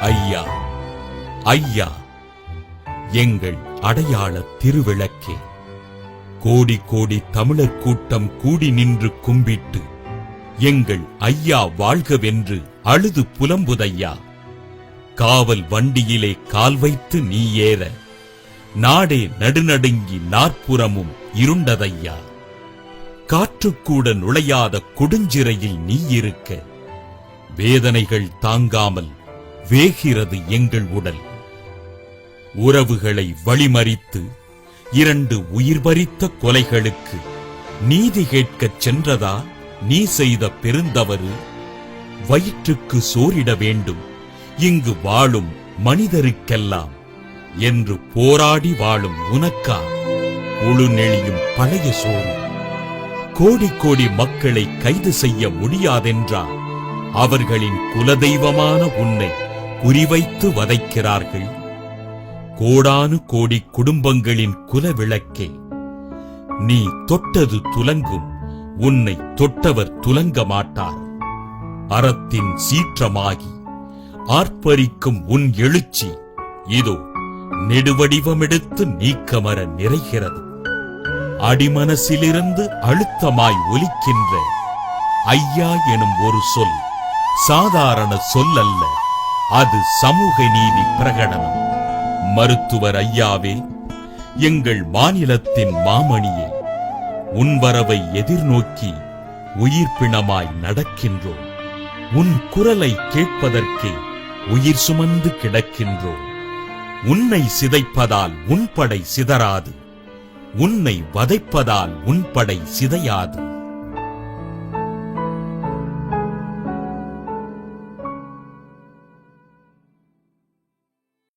ஐயா ஐயா எங்கள் அடையாள திருவிளக்கே. கோடி கோடி தமிழர் கூட்டம் கூடி நின்று கும்பிட்டு எங்கள் ஐயா வாழ்கவென்று அழுது புலம்புதையா. காவல் வண்டியிலே கால் வைத்து நீ ஏற நாடே நடுநடுங்கி நாற்புறமும் இருண்டதையா. காற்றுக்கூட நுழையாத கொடுஞ்சிறையில் நீ இருக்க வேதனைகள் தாங்காமல் வேகிறது எங்கள் உடல். உறவுகளை வழிமறித்து இரண்டு உயிர் பறித்த கொலைகளுக்கு நீதி கேட்கச் சென்றதா? நீ செய்த பெருந்தவறு வயிற்றுக்கு சோரிட வேண்டும். இங்கு வாழும் மனிதருக்கெல்லாம் என்று போராடி வாழும் உனக்கா? உளுநெளியும் பழைய சோறு. கோடி கோடி மக்களை கைது செய்ய முடியாதென்றால் அவர்களின் குலதெய்வமான உன்னை குறிவைத்து வதைக்கிறார்கள். கோடானு கோடி குடும்பங்களின் குலவிளக்கே நீ தொட்டது துலங்கும் உன்னை தொட்டவர் துலங்க மாட்டார். அறத்தின் சீற்றமாகி ஆர்ப்பரிக்கும் உன் எழுச்சி இதோ நெடுவடிவமெடுத்து நீக்கமர நிறைகிறது. அடிமனசிலிருந்து அழுத்தமாய் ஒலிக்கின்ற ஐயா எனும் ஒரு சொல் சாதாரண சொல் அல்ல அது சமூக நீதி பிரகடனம். மருத்துவர் ஐயாவே எங்கள் மாநிலத்தின் மாமணியே உன் வரவை எதிர்நோக்கி உயிர் பிணமாய் நடக்கின்றோம். உன் குரலை கேட்பதற்கே உயிர் சுமந்து கிடக்கின்றோம். உன்னை சிதைப்பதால் உன் படை சிதறாது. உன்னை வதைப்பதால் உன் படை சிதையாது.